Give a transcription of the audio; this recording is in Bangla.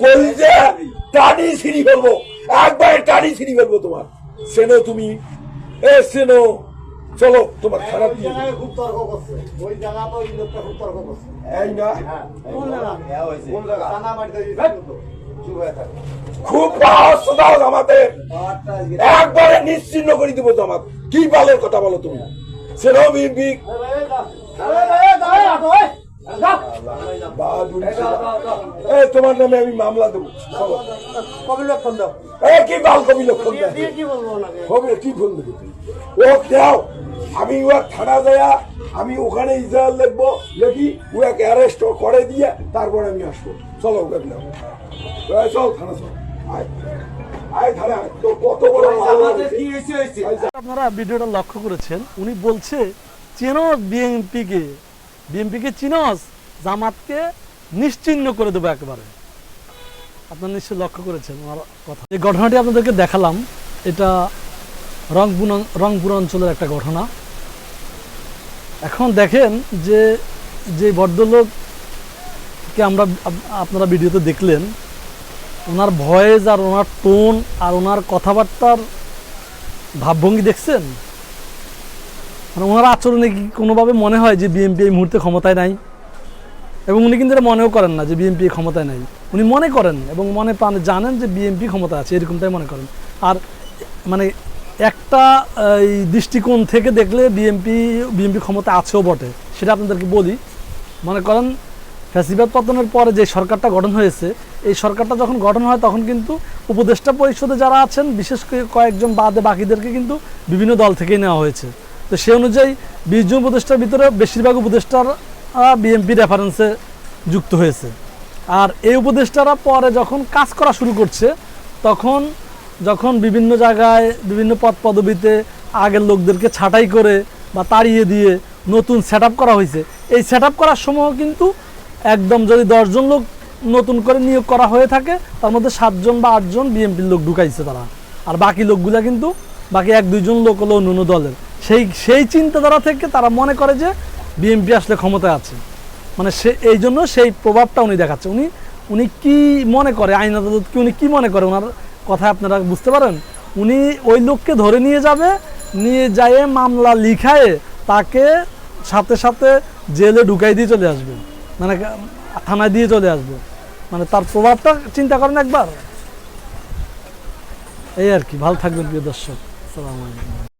কলিজে টানি ছিঁড়ি ফেলব একবারে টানি ছিঁড়ি ফেলব তোমার সেনো তুমি এ সেনো চলো তোমার খারাপ দিয়ে খুব তর্ক করছে ওই জায়গা তো ওই লোকটা খুব তর্ক করছে এই না হ্যাঁ কোন জায়গা কোন জায়গা টানা চুপ খুব দাও আমাদের একবারে নিশ্চিন্ন করে দিব তোমার কি বালের কথা বলো তুমি সেনো তোমার নামে আমি মামলা দেবো। চলো কবি লক্ষণ দাও। কি বাল কবি লক্ষণ কি ফোন দেবে ও দাও। আমি থানা দেয়া আমি ওখানে ইসরায়েল লিখব লিখি ওকে অ্যারেস্ট করে দিয়ে তারপরে আমি আসব। চলো ওকে দাও। চল থানা চল। আয়। আপনারা ভিডিওটা লক্ষ্য করেছেন উনি বলছে চিনস বিএনপিকে বিএনপিকে চিনস, জামাতকে নিশ্চিহ্ন করে দেবো একেবারে। আপনারা নিশ্চয়ই লক্ষ্য করেছেন ওনার কথা। এই ঘটনাটি আপনাদেরকে দেখালাম। এটা রংপুর রংপুর অঞ্চলের একটা ঘটনা। এখন দেখেন যে যে ভদ্রলোককে আমরা আপনারা ভিডিওতে দেখলেন, ওনার ভয়েস আর ওনার টোন আর ওনার কথাবার্তার ভাবভঙ্গি দেখছেন? মানে ওনার আচরণে কি কোনোভাবে মনে হয় যে বিএনপি এই মুহূর্তে ক্ষমতায় নাই? এবং উনি কিন্তু মনেও করেন না যে বিএনপি ক্ষমতায় নাই। উনি মনে করেন এবং মনে পান জানেন যে বিএনপি ক্ষমতা আছে, এরকমটাই মনে করেন। আর মানে একটা, এই দৃষ্টিকোণ থেকে দেখলে বিএনপি বিএনপি ক্ষমতা আছেও বটে, সেটা আপনাদেরকে বলি। মনে করেন, ফ্যাসিবাদ পতনের পরে যে সরকারটা গঠন হয়েছে, এই সরকারটা যখন গঠন হয় তখন কিন্তু উপদেষ্টা পরিষদে যারা আছেন, বিশেষ করে কয়েকজন বাদে বাকিদেরকে কিন্তু বিভিন্ন দল থেকেই নেওয়া হয়েছে। তো সে অনুযায়ী বিশ জন উপদেষ্টার ভিতরে বেশিরভাগ উপদেষ্টার বিএনপি রেফারেন্সে যুক্ত হয়েছে। আর এই উপদেষ্টারা পরে যখন কাজ করা শুরু করছে, তখন যখন বিভিন্ন জায়গায়, বিভিন্ন পদ পদবিতে আগের লোকদেরকে ছাঁটাই করে বা তাড়িয়ে দিয়ে নতুন সেট করা হয়েছে, এই সেট করার সময় কিন্তু একদম যদি দশজন লোক নতুন করে নিয়োগ করা হয়ে থাকে, তার মধ্যে সাতজন বা আটজন বিএনপির লোক ঢুকাইছে তারা। আর বাকি লোকগুলা কিন্তু বাকি এক দুইজন লোক হলো অন্য দলের। সেই সেই চিন্তাধারা থেকে তারা মনে করে যে বিএনপি আসলে ক্ষমতায় আছে। মানে সে, এই জন্য সেই প্রভাবটা উনি দেখাচ্ছে। উনি উনি কি মনে করে, আইন আদালত কি, উনি কি মনে করে? ওনার কথা আপনারা বুঝতে পারেন? উনি ওই লোককে ধরে নিয়ে যাবে, নিয়ে যায় মামলা লিখায়ে তাকে সাথে সাথে জেলে ঢুকাই দিয়ে চলে আসবে। মানে থানায় দিয়ে চলে আসবে। মানে তার প্রভাবটা চিন্তা করেন একবার। এই আর কি। ভালো থাকবেন প্রিয় দর্শক। আসসালামু আলাইকুম।